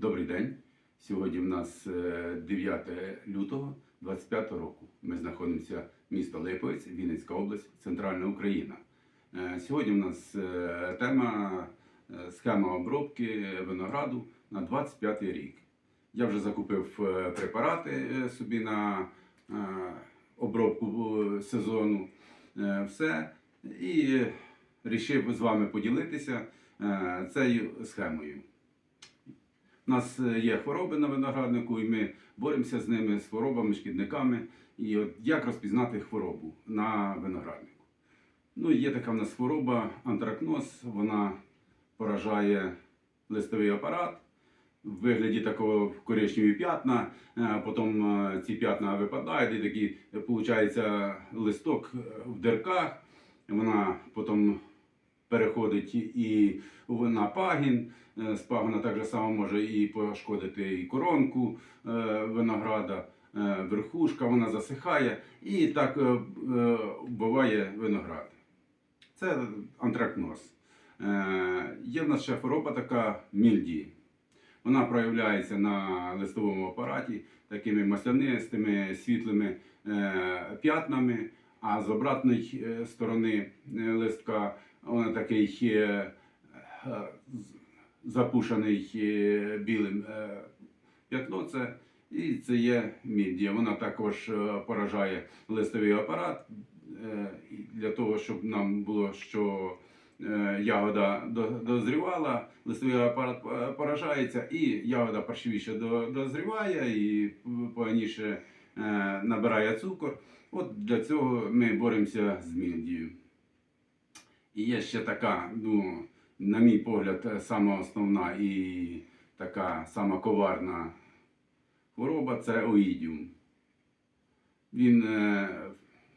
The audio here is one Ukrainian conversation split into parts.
Добрий день. Сьогодні в нас е, 9 лютого 25 року. Ми знаходимося місто Липовець, Вінницька область, Центральна Україна. Е, Сьогодні в нас е, тема е, схема обробки винограду на 25 рік. Я вже закупив е, препарати е, собі на е, обробку е, сезону. Е, Все. І вирішив з вами поділитися е, цією схемою. У нас е, є хвороби на винограднику, і ми боремося з ними, з хворобами, шкідниками. І от як розпізнати хворобу на винограднику? Ну, є така в нас хвороба антракноз, вона поражає листовий апарат в вигляді такого коричневі п'ятна, е, потім е, ці п'ятна випадають, і такий виходить листок в дирках, вона потім переходить і на пагін. Е, З так само може і пошкодити і коронку е, винограда, е, верхушка, вона засихає і так вбиває виноград. Це антракноз. Є в нас ще хвороба така мільді. Вона проявляється на листовому апараті такими маслянистими світлими п'ятнами, а з обратної сторони листка вона такий е, е, запушений е, білим п'ятно. І це є мідія. Вона також поражає листовий апарат для того, щоб нам було що ягода дозрівала, листовий апарат поражається, і ягода паршивіше дозріває і поганіше набирає цукор. От для цього ми боремося з мідією. І є ще така, ну, на мій погляд, е, сама основна і така сама коварна хвороба це оїдіум. Він, е,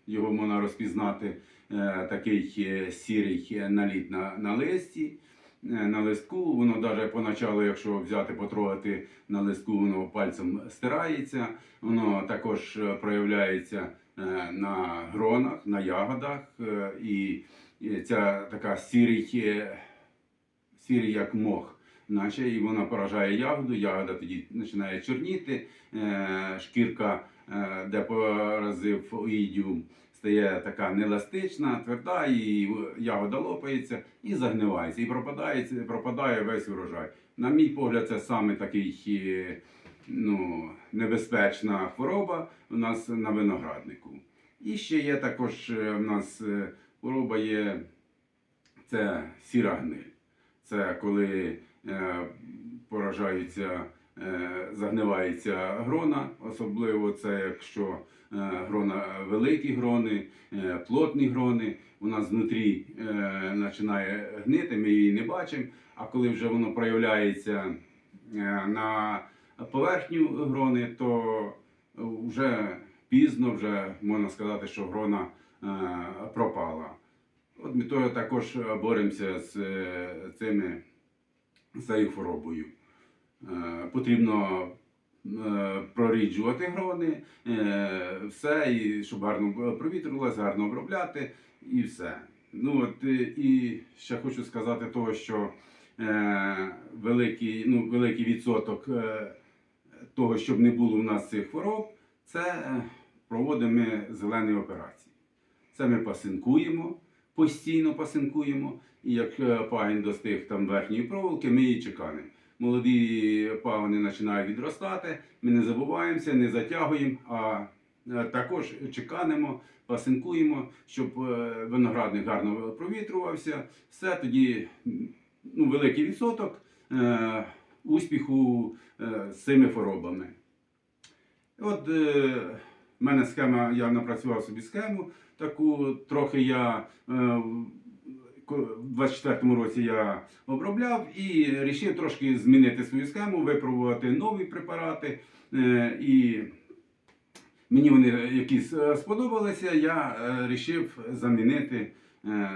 його можна розпізнати е, такий сірий наліт на, на листі. На листку, воно навіть поначалу, якщо взяти, потрогати на листку, воно пальцем стирається. Воно також проявляється на гронах, на ягодах. і ця така сірий, сірий як мох, наче і вона поражає ягоду, ягода тоді починає чорніти, е, шкірка, е, де поразив оїдіум, стає така нееластична, тверда, і ягода лопається і загнивається, і пропадає, пропадає весь урожай. На мій погляд, це саме такий е, ну, небезпечна хвороба у нас на винограднику. І ще є також в нас хвороба є це сіра гниль. Це коли е, поражаються, е, загнивається грона, особливо це якщо е, грона великі грони, е, плотні грони. У нас внутрі е, починає гнити, ми її не бачимо. А коли вже воно проявляється е, на поверхню грони, то вже пізно, вже можна сказати, що грона е, пропала. От ми то також е, боремося з е, цими цією хворобою. Е, Потрібно е, проріджувати грони, е, все, і щоб гарно провітрювалося, гарно обробляти і все. Ну от е, і ще хочу сказати того, що е, великий, ну, великий відсоток е, того, щоб не було в нас цих хвороб, це е, проводимо ми зелені операції. Це ми пасинкуємо, постійно пасинкуємо, і як е, пагін достиг там верхньої проволоки, ми її чеканемо. Молоді пагони починають відростати, ми не забуваємося, не затягуємо, а е, також чеканемо, пасинкуємо, щоб е, виноградник гарно провітрювався. Все тоді ну, великий відсоток е, успіху е, з цими хворобами. От е, в мене схема, я напрацював собі схему таку, трохи я е, в 24-му році я обробляв і вирішив трошки змінити свою схему, випробувати нові препарати. Е, і мені вони якісь е, сподобалися, я вирішив замінити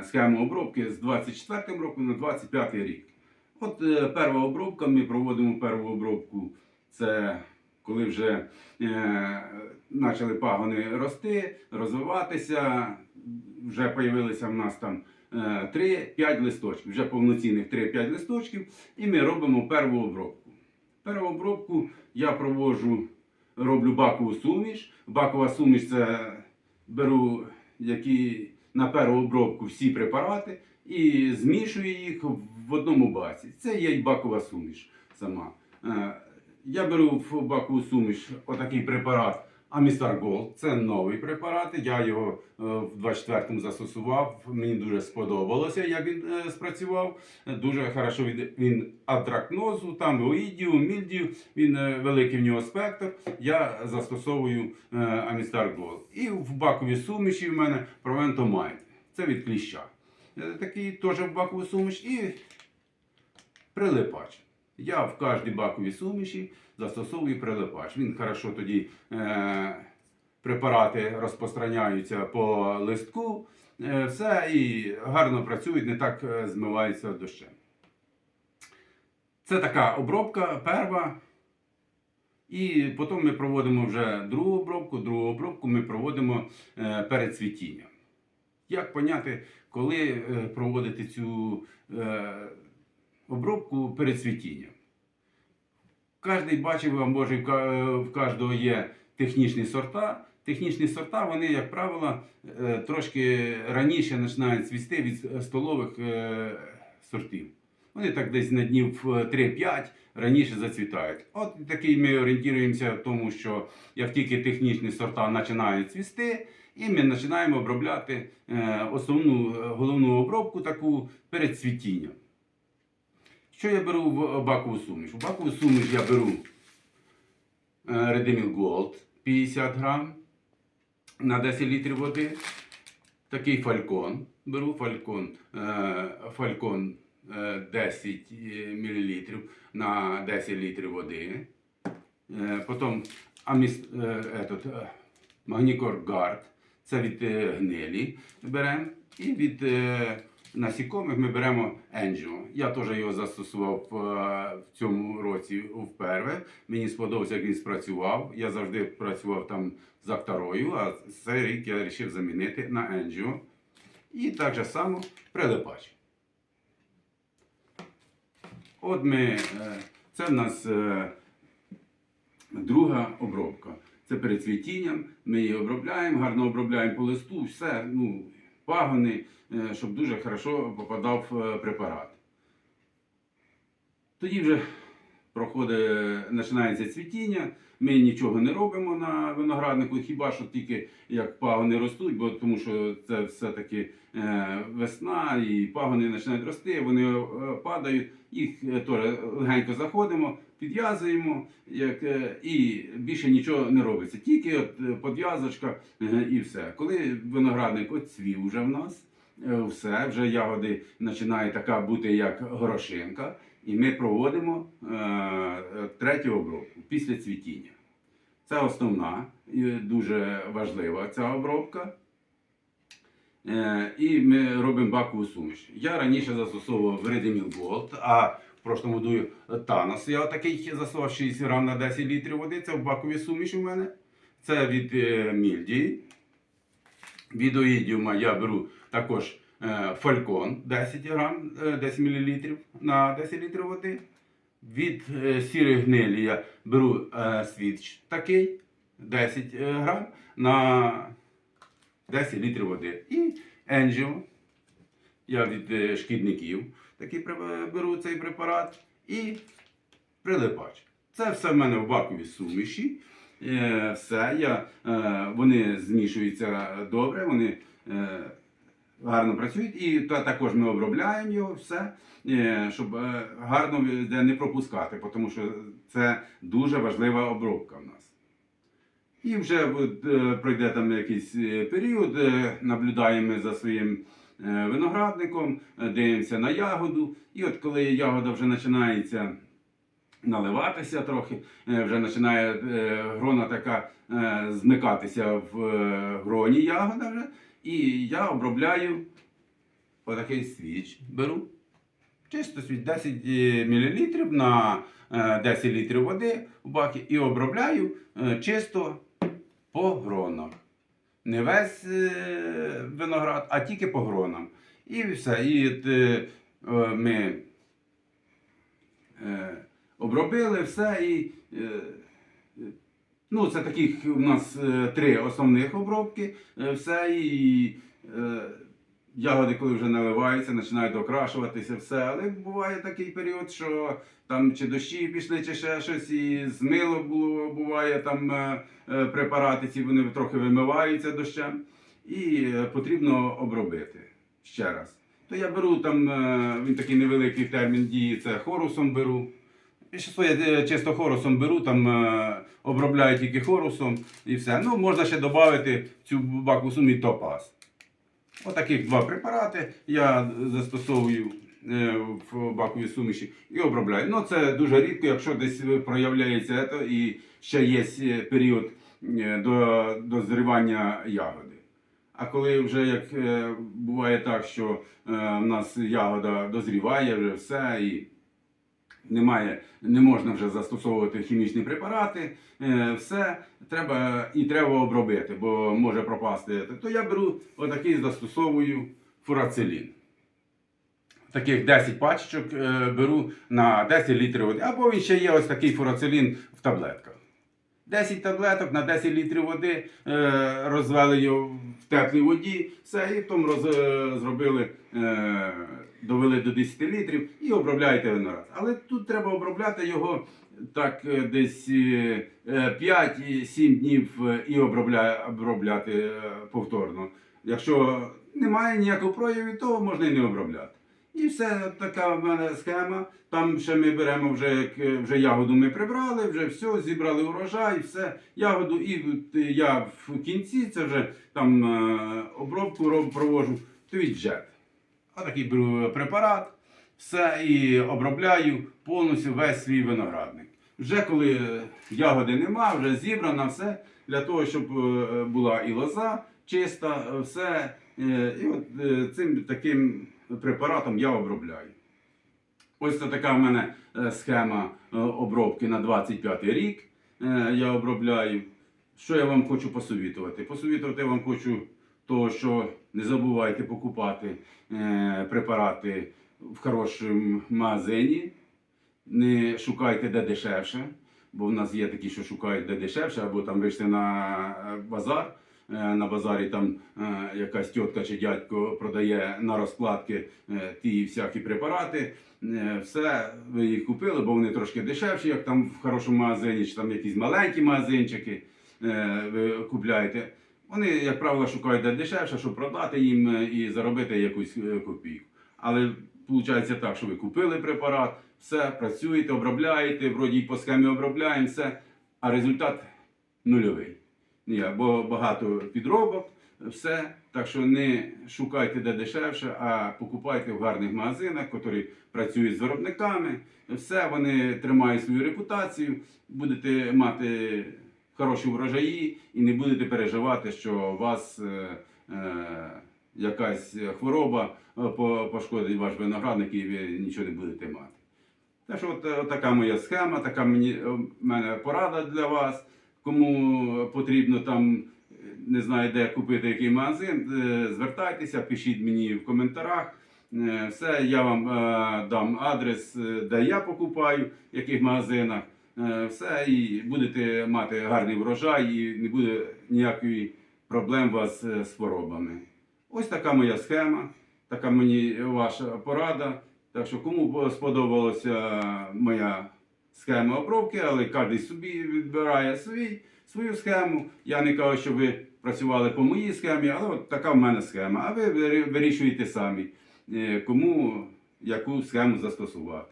схему обробки з 24 роком на 25 рік. От перша обробка, ми проводимо першу обробку. Це коли вже е, почали пагони рости, розвиватися, вже з'явилися в нас там е, 3-5 листочків, вже повноцінних 3-5 листочків, і ми робимо перву обробку. Переобробку я проводжу, роблю бакову суміш. Бакова суміш це беру які на переобробку всі препарати і змішую їх в одному баці. Це є й бакова суміш сама. Я беру в бакову суміш отакий препарат Amistar Gold. Це новий препарат. Я його е, в 24-му застосував. Мені дуже сподобалося, як він е, спрацював. Дуже хорошо він атракнозу, там оїдію, мільдію. Він е, великий в нього спектр. Я застосовую е, Amistar І в баковій суміші в мене Provento Це від кліща. Такий теж в бакову суміш і прилипач. Я в кожній баковій суміші застосовую прилипач. Він хорошо тоді е, препарати розпространяються по листку, е, все і гарно працюють, не так е, змиваються дощем. Це така обробка перва. І потім ми проводимо вже другу обробку. Другу обробку ми проводимо е, перед цвітінням. Як поняти, коли е, проводити цю е, обробку перед цвітінням? Кожний бачив, а може в кожного є технічні сорта. Технічні сорта, вони, як правило, е, трошки раніше починають цвісти від столових е, сортів. Вони так десь на днів е, 3-5 раніше зацвітають. От такий ми орієнтуємося в тому, що як тільки технічні сорта починають цвісти, і ми починаємо обробляти е, основну головну обробку таку перед цвітінням. Що я беру в бакову суміш? У бакову суміш я беру е, Redemil Gold 50 грам на 10 літрів води. Такий фалькон. Беру фалькон, е, фалькон е, 10 мл на 10 літрів води. Е, Потім аміс, е, е, Магнікор Гард. Це від е, гнилі беремо. І від е, насікомих ми беремо Енджіо. Я теж його застосував е, в цьому році вперше. Мені сподобався, як він спрацював. Я завжди працював там з акторою, а цей рік я вирішив замінити на Енджіо. І так же само прилипач. От ми, е, це в нас е, друга обробка. Це перед цвітінням. Ми її обробляємо, гарно обробляємо по листу, все, ну, пагони, е, щоб дуже хорошо попадав е, препарат. Тоді вже проходить, починається цвітіння. Ми нічого не робимо на винограднику, хіба що тільки як пагони ростуть, бо тому що це все-таки е, весна і пагони починають рости, вони е, падають, їх е, теж легенько заходимо, підв'язуємо як, е, і більше нічого не робиться. Тільки от е, подв'язочка е, і все. Коли виноградник оцвів вже в нас, е, все, вже ягоди починає така бути, як горошинка. І ми проводимо е, третю обробку після цвітіння. Це основна і дуже важлива ця обробка. Е, і ми робимо бакову суміш. Я раніше застосовував Redemil Gold, а в прошлому году Thanos. Я такий застосував 6 грам на 10 літрів води. Це в баковій суміші у мене. Це від е, мільдії. Від оїдіума я беру також е, фалькон 10 грам, е, 10 мл на 10 літрів води. Від е, сірої гнилі я беру е, свіч такий 10 е, грам на 10 літрів води. І Енджіо. Я від е, шкідників такий беру цей препарат і прилипач. Це все в мене в баковій суміші. Е, все, я, е, вони змішуються добре, вони е, гарно працюють. І та, також ми обробляємо його, все, е, щоб е, гарно не пропускати, тому що це дуже важлива обробка в нас. І вже от, е, пройде там якийсь е, період, е, наблюдаємо за своїм е, виноградником, е, дивимося на ягоду. І от коли ягода вже починається наливатися трохи, е, вже починає е, грона така е, змикатися в е, гроні ягода вже. І я обробляю отакий свіч беру. Чисто свіч 10 мл на е, 10 літрів води в бакі і обробляю е, чисто по гронам. Не весь е, виноград, а тільки по гронам. І все. І е, е, ми е, обробили все і. Ну, це таких у нас е, три основних обробки. е, Все і е, ягоди, коли вже наливаються, починають окрашуватися, все. Але буває такий період, що там чи дощі пішли, чи ще щось, і змило було, буває там е, е, препарати, ці вони трохи вимиваються дощем, і потрібно обробити ще раз. То я беру там, він такий невеликий термін дії, це хорусом беру. Що я е, чисто хорусом беру, там е, обробляю тільки хорусом і все. Ну, можна ще додати в цю баку сумі топаз. Отаких два препарати я застосовую е, в баковій суміші і обробляю. Ну, це дуже рідко, якщо десь проявляється це і ще є період е, до дозрівання ягоди. А коли вже як буває так, що в нас ягода дозріває вже все і немає, не можна вже застосовувати хімічні препарати, е, все треба і треба обробити, бо може пропасти. То я беру отакий застосовую фурацелін. Таких 10 пачечок е, беру на 10 літрів води. Або він ще є ось такий фурацелін в таблетках. 10 таблеток на 10 літрів води е, розвели його в теплій воді, все, і потім роз, е, зробили, е, довели до 10 літрів і обробляєте виноград. Але тут треба обробляти його так десь е, 5-7 днів і обробля, обробляти повторно. Якщо немає ніякого прояву, то можна і не обробляти. І все, така в мене схема. Там ще ми беремо вже е, вже ягоду ми прибрали, вже все, зібрали урожай, все, ягоду, і я в кінці це вже там е, обробку роб, провожу, то від джет. Отакий беру препарат, все і обробляю повністю весь свій виноградник. Вже коли ягоди нема, вже зібрано все для того, щоб е, була і лоза чиста, е, все. Е, І от е, цим таким препаратом я обробляю. Ось це така в мене е, схема обробки на 25 рік. Я обробляю. Що я вам хочу посовітувати? Посовітувати вам хочу того, що не забувайте покупати препарати в хорошому магазині. Не шукайте де дешевше, бо в нас є такі, що шукають де дешевше, або там вийшли на базар. Е, На базарі там е, якась тітка чи дядько продає на розкладки е, ті всякі препарати. Все, ви їх купили, бо вони трошки дешевші, як там в хорошому магазині, чи там якісь маленькі магазинчики ви купляєте. Вони, як правило, шукають де дешевше, щоб продати їм і заробити якусь копійку. Але виходить так, що ви купили препарат, все, працюєте, обробляєте, вроді по схемі обробляємо все, а результат нульовий. Бо багато підробок, все. Так що не шукайте де дешевше, а покупайте в гарних магазинах, які працюють з виробниками. Все, вони тримають свою репутацію, будете мати хороші врожаї і не будете переживати, що вас е, е, якась хвороба е, пошкодить ваш виноградник і ви нічого не будете мати. Так що от, е, така моя схема, така мені мене порада для вас. Кому потрібно там, не знаю, де купити який магазин, е, звертайтеся, пишіть мені в коментарях. Е, Все, я вам е, дам адрес, де я покупаю, в яких магазинах. Все, і будете мати гарний врожай, і не буде ніякої проблем у вас з хворобами. Ось така моя схема, така мені ваша порада. Так що кому сподобалася моя схема обробки, але кожен собі відбирає свій, свою схему. Я не кажу, що ви працювали по моїй схемі, але от така в мене схема. А ви вирішуєте самі, е, кому яку схему застосувати.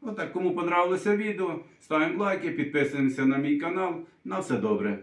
Отак, кому понравилося відео, ставимо лайки, підписуємося на мій канал. На все добре.